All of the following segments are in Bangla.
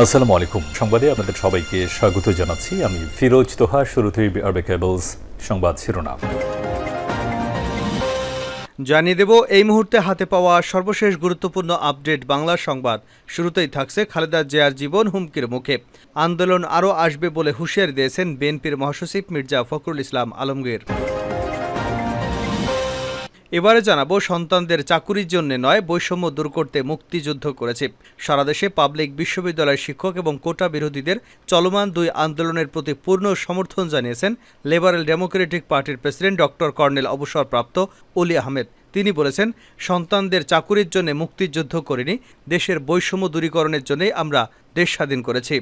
আসসালামু আলাইকুম। সংবাদে আপনাদের সবাইকে স্বাগত জানাচ্ছি। আমি ফিরোজ তোহা, শুরুতেই আরবে কেবলস সংবাদ শিরোনাম। জানিয়ে দেব, এই মুহূর্তে হাতে পাওয়া সর্বশেষ গুরুত্বপূর্ণ আপডেট বাংলা সংবাদ। শুরুতেই থাকছে খালেদা জিয়ার জীবন হুমকির মুখে। আন্দোলন আরও আসবে বলে হুঁশিয়ারি দিয়েছেন বিএনপির মহাসচিব মির্জা ফখরুল ইসলাম আলমগীর। এবারে জানাব, সন্তানদের চাকুরির জন্য নয়, বৈষম্য দূর করতে মুক্তিযুদ্ধ করেছে। সারা দেশে পাবলিক বিশ্ববিদ্যালয়ের শিক্ষক এবং কোটা বিরোধীদের চলমান দুই আন্দোলনের প্রতি পূর্ণ সমর্থন জানিয়েছেন লেবারেল ডেমোক্রেটিক পার্টির প্রেসিডেন্ট ডক্টর কর্নেল অবসরপ্রাপ্ত অলি আহমেদ। তিনি বলেছেন, সন্তানদের চাকুরির জন্য মুক্তিযুদ্ধ করিনি, দেশের বৈষম্য দূরীকরণের জন্যই আমরা দেশ স্বাধীন করেছি।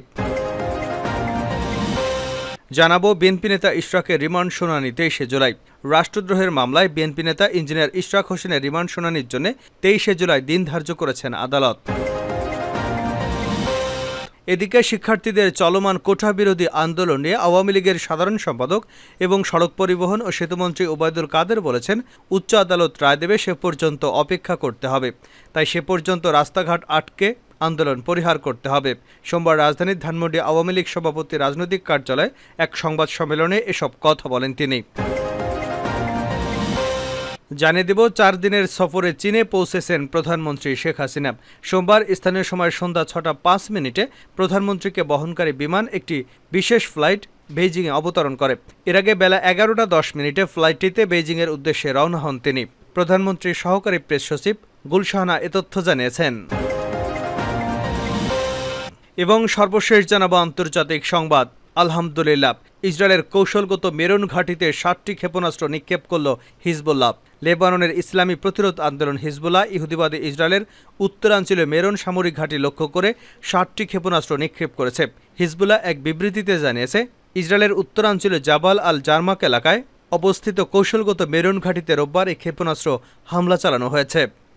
জানাব বিএনপি নেতা ইশরাকের রিমান্ড শুনানি তেইশে জুলাই। রাষ্ট্রদ্রোহের মামলায় বিএনপি নেতা ইঞ্জিনিয়ার ইশরাক হোসেনের রিমান্ড শুনানির জন্য তেইশে জুলাই দিন ধার্য করেছেন আদালত। এদিকে শিক্ষার্থীদের চলমান কোঠা বিরোধী আন্দোলন আওয়ামী লীগের সাধারণ সম্পাদক এবং সড়ক পরিবহন ও সেতুমন্ত্রী ওবায়দুল কাদের বলেছেন, উচ্চ আদালত রায় দেবে সে পর্যন্ত অপেক্ষা করতে হবে। তাই সে পর্যন্ত রাস্তাঘাট আটকে আন্দোলন পরিহার করতে হবে। সোমবার রাজধানীর ধানমন্ডি আওয়ামী লীগ সভাপতি রাজনৈতিক কার্যালয়ে এক সংবাদ সম্মেলনে এসব কথা বলেন তিনি। জানিয়ে দেব, চার দিনের সফরে চীনে পৌঁছেছেন প্রধানমন্ত্রী শেখ হাসিনা। সোমবার স্থানীয় সময় সন্ধ্যা ছটা পাঁচ মিনিটে প্রধানমন্ত্রীকে বহনকারী বিমান একটি বিশেষ ফ্লাইট বেইজিংয়ে অবতরণ করে। এর আগে বেলা এগারোটা দশ মিনিটে ফ্লাইটটিতে বেইজিংয়ের উদ্দেশ্যে রওনা হন তিনি। প্রধানমন্ত্রীর সহকারী প্রেস সচিব গুলশাহানা এ তথ্য জানিয়েছেন। এবং সর্বশেষ জানাব আন্তর্জাতিক সংবাদ। আলহামদুলিল্লাহ, ইসরায়েলের কৌশলগত মেরুন ঘাঁটিতে ষাটটি ক্ষেপণাস্ত্র নিক্ষেপ করল হিজবুল্লাহ। লেবাননের ইসলামী প্রতিরোধ আন্দোলন হিজবুল্লাহ, ইহুদিবাদী ইসরায়েলের উত্তরাঞ্চলে মেরন সামরিক ঘাঁটি লক্ষ্য করে ষাটটি ক্ষেপণাস্ত্র নিক্ষেপ করেছে। হিজবুল্লাহ এক বিবৃতিতে জানিয়েছে, ইসরায়েলের উত্তরাঞ্চলে জাবাল আল জার্মাক এলাকায় অবস্থিত কৌশলগত মেরুন ঘাঁটিতে রোববার এই ক্ষেপণাস্ত্র হামলা চালানো হয়েছে।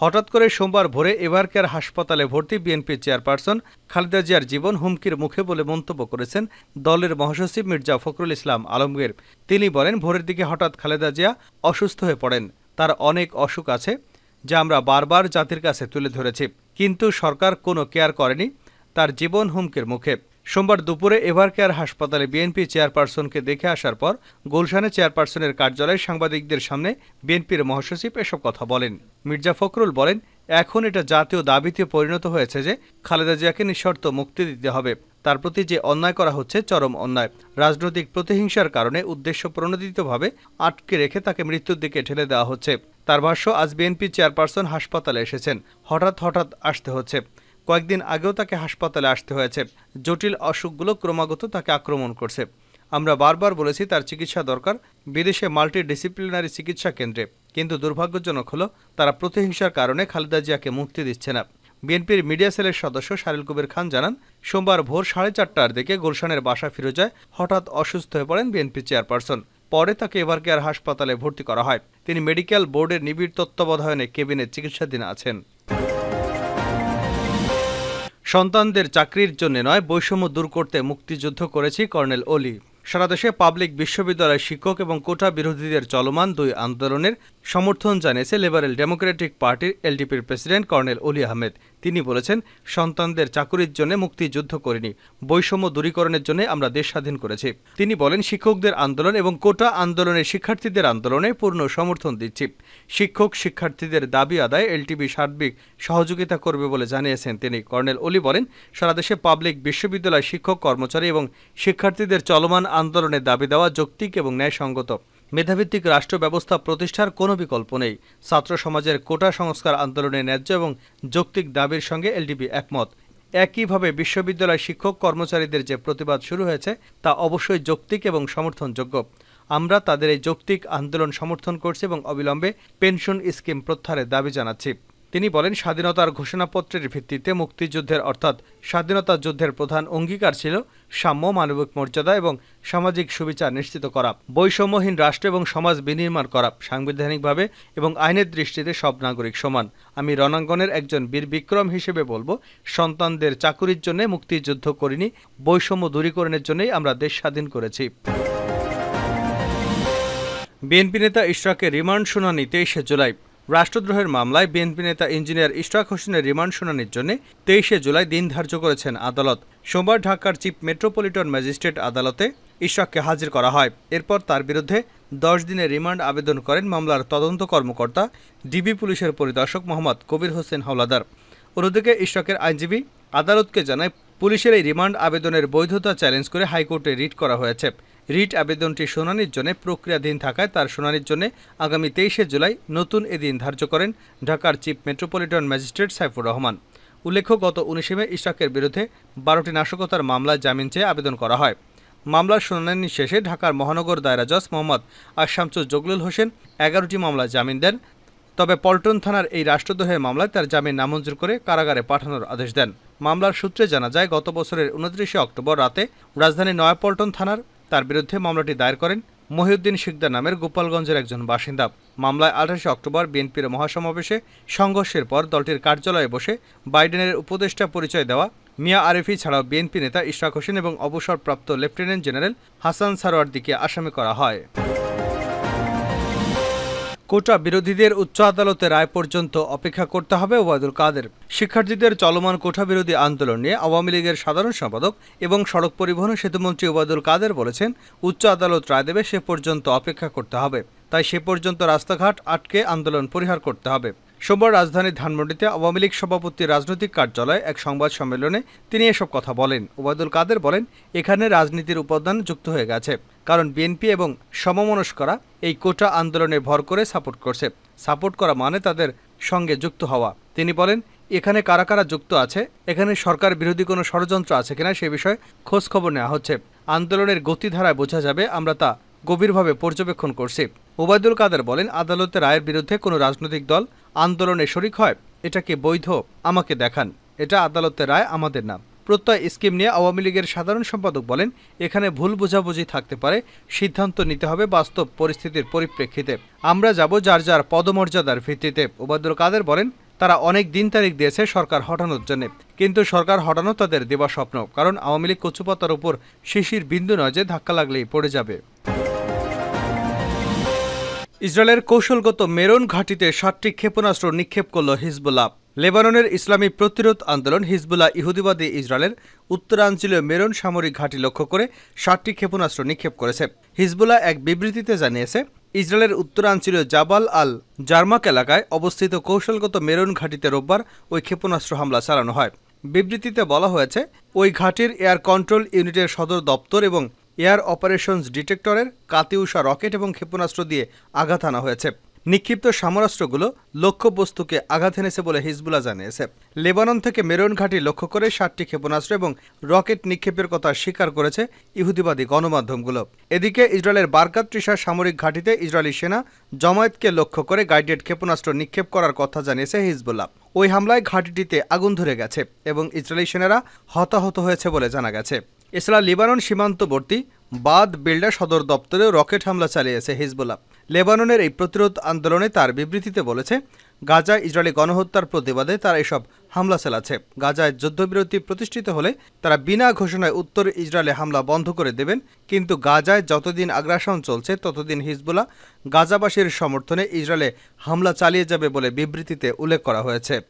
হঠাৎ করে সোমবার ভোরে এভারকেয়ার হাসপাতালে ভর্তি বিএনপি চেয়ারপারসন খালেদা জিয়ার জীবন হুমকির মুখে বলে মন্তব্য করেছেন দলের মহাসচিব মির্জা ফখরুল ইসলাম আলমগীর। তিনি বলেন, ভোরের দিকে হঠাৎ খালেদা জিয়া অসুস্থ হয়ে পড়েন। তার অনেক অসুখ আছে, যা আমরা বারবার জাতির কাছে তুলে ধরেছি। কিন্তু সরকার কোনো কেয়ার করেনি। তার জীবন হুমকির মুখে। সোমবার দুপুরে এভারকেয়ার হাসপাতালে বিএনপি চেয়ারপারসনকে দেখে আসার পর গুলশানে চেয়ারপারসনের কার্যালয়ে সাংবাদিকদের সামনে বিএনপির মহাসচিব এসব কথা বলেন। মির্জা ফখরুল বলেন, এখন এটা জাতীয় দাবিতে পরিণত হয়েছে যে খালেদা জিয়াকে নিঃশর্ত মুক্তি দিতে হবে। তার প্রতি যে অন্যায় করা হচ্ছে চরম অন্যায়। রাজনৈতিক প্রতিহিংসার কারণে উদ্দেশ্য প্রণোদিতভাবে আটকে রেখে তাকে মৃত্যুর দিকে ঠেলে দেওয়া হচ্ছে। তার ভাষ্য, আজ বিএনপি চেয়ারপারসন হাসপাতালে এসেছেন। হঠাৎ হঠাৎ আসতে হচ্ছে। কয়েকদিন আগেও তাকে হাসপাতালে আসতে হয়েছে। জটিল অসুখগুলো ক্রমাগত তাকে আক্রমণ করছে। আমরা বারবার বলেছি তার চিকিৎসা দরকার, বিদেশে মাল্টি ডিসিপ্লিনারি চিকিৎসা কেন্দ্রে। কিন্তু দুর্ভাগ্যজনক হলো, তারা প্রতিহিংসার কারণে খালেদা জিয়াকে মুক্তি দিচ্ছে না। বিএনপির মিডিয়া সেলের সদস্য শারিল কবির খান জানান, সোমবার ভোর সাড়ে চারটার দিকে গুলশানের বাসা ফিরে যায়, হঠাৎ অসুস্থ হয়ে পড়েন বিএনপি চেয়ারপারসন। পরে তাকে এভারকেয়ার হাসপাতালে ভর্তি করা হয়। তিনি মেডিকেল বোর্ডের নিবিড় তত্ত্বাবধানে কেবিনে চিকিৎসাধীন আছেন। সন্তানদের চাকরির জন্য নয়, বৈষম্য দূর করতে মুক্তিযুদ্ধ করেছি কর্নেল অলি সারা দেশে পাবলিক বিশ্ববিদ্যালয়ের শিক্ষক এবং কোটা বিরোধীদের চলমান দুই আন্দোলনের সমর্থন জানিয়েছে লিবারেল ডেমোক্রেটিক পার্টির এলডিপির প্রেসিডেন্ট কর্নেল অলি আহমেদ। তিনি বলেছেন, সন্তানদের চাকুরির জন্য মুক্তিযুদ্ধ করিনি, বৈষম্য দূরীকরণের জন্য আমরা দেশ স্বাধীন করেছি। তিনি বলেন, শিক্ষকদের আন্দোলন এবং কোটা আন্দোলনের শিক্ষার্থীদের আন্দোলনে পূর্ণ সমর্থন দিচ্ছি। শিক্ষক শিক্ষার্থীদের দাবি আদায় এলটিবি সার্বিক সহযোগিতা করবে বলে জানিয়েছেন তিনি। কর্নেল অলি বলেন, সারা দেশে পাবলিক বিশ্ববিদ্যালয় শিক্ষক কর্মচারী এবং শিক্ষার্থীদের চলমান আন্দোলনের দাবি দেওয়া যৌক্তিক এবং ন্যায়সঙ্গত। মেধাভিত্তিক রাষ্ট্র ব্যবস্থা প্রতিষ্ঠার কোনো বিকল্প নেই। ছাত্র সমাজের কোটা সংস্কার আন্দোলনের ন্যায্য এবং যৌক্তিক দাবির সঙ্গে এলডিপি একমত। একইভাবে বিশ্ববিদ্যালয় শিক্ষক কর্মচারীদের যে প্রতিবাদ শুরু হয়েছে, তা অবশ্যই যৌক্তিক এবং সমর্থনযোগ্য। আমরা তাদের এই যৌক্তিক আন্দোলন সমর্থন করছি এবং অবিলম্বে পেনশন স্কিম প্রত্যাহারের দাবি জানাচ্ছি। তিনি বলেন, স্বাধীনতার ঘোষণাপত্রের ভিত্তিতে মুক্তিযুদ্ধের অর্থাৎ স্বাধীনতা যুদ্ধের প্রধান অঙ্গীকার ছিল সাম্য, মানবিক মর্যাদা এবং সামাজিক সুবিচার নিশ্চিত করা, বৈষম্যহীন রাষ্ট্র এবং সমাজ বিনির্মাণ করা সাংবিধানিকভাবে এবং আইনের দৃষ্টিতে সব নাগরিক সমান। আমি রণাঙ্গনের একজন বীর বিক্রম হিসেবে বলব, সন্তানদের চাকুরির জন্য মুক্তিযুদ্ধ করিনি, বৈষম্য দূরীকরণের জন্যই আমরা দেশ স্বাধীন করেছি। বিএনপি নেতা ইশরাকের রিমান্ড শুনানি তেইশে জুলাই রাষ্ট্রদ্রোহের মামলায় বিএনপি নেতা ইঞ্জিনিয়ার ইশরাক হোসেনের রিমান্ড শুনানির জন্য তেইশে জুলাই দিন ধার্য করেছেন আদালত। সোমবার ঢাকার চিফ মেট্রোপলিটন ম্যাজিস্ট্রেট আদালতে ইশরাককে হাজির করা হয়। এরপর তার বিরুদ্ধে দশ দিনের রিমান্ড আবেদন করেন মামলার তদন্ত কর্মকর্তা, ডিবি পুলিশের পরিদর্শক মোহাম্মদ কবির হোসেন হাওলাদার। অন্যদিকে ইশরাকের আইনজীবী আদালতকে জানায় পুলিশের এই রিমান্ড আবেদনের বৈধতা চ্যালেঞ্জ করে হাইকোর্টে রিট করা হয়েছে। রিট আবেদনটি শুনানির জন্য প্রক্রিয়াধীন থাকায় তার শুনানির জন্য আগামী তেইশে জুলাই নতুন এদিন ধার্য করেন ঢাকার chief metropolitan magistrate Saifur Rahman. উল্লেখ্য, গত উনিশে মে ইশরাকের বিরুদ্ধে বারোটি নাশকতার মামলায় জামিন চেয়ে আবেদন করা হয়। মামলার শুনানি শেষে ঢাকার মহানগর দায়রা জজ মোহাম্মদ আশামসুর জগলুল হোসেন এগারোটি মামলায় জামিন দেন। তবে পল্টন থানার এই রাষ্ট্রদ্রোহের মামলায় তার জামিন নামঞ্জুর করে কারাগারে পাঠানোর আদেশ দেন। মামলার সূত্রে জানা যায়, গত বছরের উনত্রিশে অক্টোবর রাতে রাজধানীর নয়াপল্টন থানার তার বিরুদ্ধে মামলাটি দায়ের করেন মহিউদ্দিন শিকদার নামের গোপালগঞ্জের একজন বাসিন্দা। মামলায় আঠাশে অক্টোবর বিএনপির মহাসমাবেশে সংঘর্ষের পর দলটির কার্যালয়ে বসে বাইডেনের উপদেষ্টা পরিচয় দেওয়া, মিয়া আরিফি ছাড়াও বিএনপি নেতা ইশরাক হোসেন এবং অবসরপ্রাপ্ত লেফটেন্যান্ট জেনারেল হাসান সারোয়ার দিকে আসামি করা হয়। কোটা বিরোধীদের উচ্চ আদালতের রায় পর্যন্ত অপেক্ষা করতে হবে ওবায়দুল কাদের। শিক্ষার্থীদের চলমান কোটা বিরোধী আন্দোলন নিয়ে আওয়ামী লীগের সাধারণ সম্পাদক এবং সড়ক পরিবহন সেতুমন্ত্রী ওবায়দুল কাদের বলেছেন, উচ্চ আদালত রায় দেবে সে পর্যন্ত অপেক্ষা করতে হবে। তাই সে পর্যন্ত রাস্তাঘাট আটকে আন্দোলন পরিহার করতে হবে। সোমবার রাজধানীর ধানমন্ডিতে আওয়ামী লীগ সভাপতি রাজনৈতিক কার্যালয়ে এক সংবাদ সম্মেলনে তিনি এসব কথা বলেন। ওবায়দুল কাদের বলেন, এখানে রাজনীতির উপাদান যুক্ত হয়ে গেছে, কারণ বিএনপি এবং সমমনস্করা এই কোটা আন্দোলনে ভর করে সাপোর্ট করছে। সাপোর্ট করা মানে তাদের সঙ্গে যুক্ত হওয়া। তিনি বলেন, এখানে কারা কারা যুক্ত আছে, এখানে সরকার বিরোধী কোনো ষড়যন্ত্র আছে কিনা সে বিষয়ে খোঁজ খবর নেওয়া হচ্ছে। আন্দোলনের গতিধারায় বোঝা যাবে আমরা তা গভীরভাবে পর্যবেক্ষণ করছি। ওবায়দুল কাদের বলেন আদালতের রায়ের বিরুদ্ধে কোনো রাজনৈতিক দল আন্দোলনে শরিক হয় এটা কি বৈধ, আমাকে দেখান। এটা আদালতের রায়, আমাদের না প্রত্যয় স্কিম নিয়ে আওয়ামী লীগের সাধারণ সম্পাদক বলেন, এখানে ভুল বোঝাবুঝি থাকতে পারে, সিদ্ধান্ত নিতে হবে বাস্তব পরিস্থিতির পরিপ্রেক্ষিতে। আমরা যাব যার যার পদমর্যাদার ভিত্তিতে। ওবায়দুল কাদের বলেন, তারা অনেক দিন তারিখ দিয়েছে সরকার হটানোর জন্য। কিন্তু সরকার হটানো তাদের দেবা স্বপ্ন কারণ আওয়ামী লীগ কচুপাতার উপর শিশির বিন্দু নয় যে ধাক্কা লাগলেই পড়ে যাবে। ইসরায়েলের কৌশলগত মেরন ঘাঁটিতে সাতটি ক্ষেপণাস্ত্র নিক্ষেপ করল হিজবুল্লাহ। লেবাননের ইসলামী প্রতিরোধ আন্দোলন হিজবুল্লাহ ইহুদিবাদী ইসরায়েলের উত্তরাঞ্চলীয় মেরন সামরিক ঘাঁটি লক্ষ্য করে সাতটি ক্ষেপণাস্ত্র নিক্ষেপ করেছে। হিজবুল্লাহ এক বিবৃতিতে জানিয়েছে, ইসরায়েলের উত্তরাঞ্চলীয় জাবাল আল জার্মাক এলাকায় অবস্থিত কৌশলগত মেরন ঘাঁটিতে রোববার ওই ক্ষেপণাস্ত্র হামলা চালানো হয়। বিবৃতিতে বলা হয়েছে, ওই ঘাঁটির এয়ার কন্ট্রোল ইউনিটের সদর দপ্তর এবং এয়ার অপারেশনস ডিটেক্টরের কাতিউষা রকেট এবং ক্ষেপণাস্ত্র দিয়ে আঘাত আনা হয়েছে। নিক্ষিপ্ত সমরাস্ত্রগুলো লক্ষ্যবস্তুকে আঘাত এনেছে বলে হিজবুল্লাহ জানিয়েছে। লেবানন থেকে মেরন ঘাঁটি লক্ষ্য করে সাতটি ক্ষেপণাস্ত্র এবং রকেট নিক্ষেপের কথা স্বীকার করেছে ইহুদিবাদী গণমাধ্যমগুলো। এদিকে ইসরায়েলের বারকাত সামরিক ঘাঁটিতে ইসরায়েলি সেনা জমায়েতকে লক্ষ্য করে গাইডেড ক্ষেপণাস্ত্র নিক্ষেপ করার কথা জানিয়েছে হিজবুল্লাহ। ওই হামলায় ঘাঁটিটিতে আগুন ধরে গেছে এবং ইসরায়েলি সেনারা হতাহত হয়েছে বলে জানা গেছে। এছাড়া লেবানন সীমান্তবর্তী বাদ বিল্ডা সদর দপ্তরেও রকেট হামলা চালিয়েছে হিজবুল্লাহ। লেবাননের এই প্রতিরোধ আন্দোলনে তার বিবৃতিতে বলেছে গাজায় ইসরায়েলি গণহত্যার প্রতিবাদে তারা এসব হামলা চালাচ্ছে। গাজায় যুদ্ধবিরতি প্রতিষ্ঠিত হলে তারা বিনা ঘোষণায় উত্তর ইসরায়েলে হামলা বন্ধ করে দেবেন। কিন্তু গাজায় যতদিন আগ্রাসন চলছে, ততদিন হিজবুলা গাজাবাসীর সমর্থনে ইসরায়েলে হামলা চালিয়ে যাবে বলে বিবৃতিতে উল্লেখ করা হয়েছে।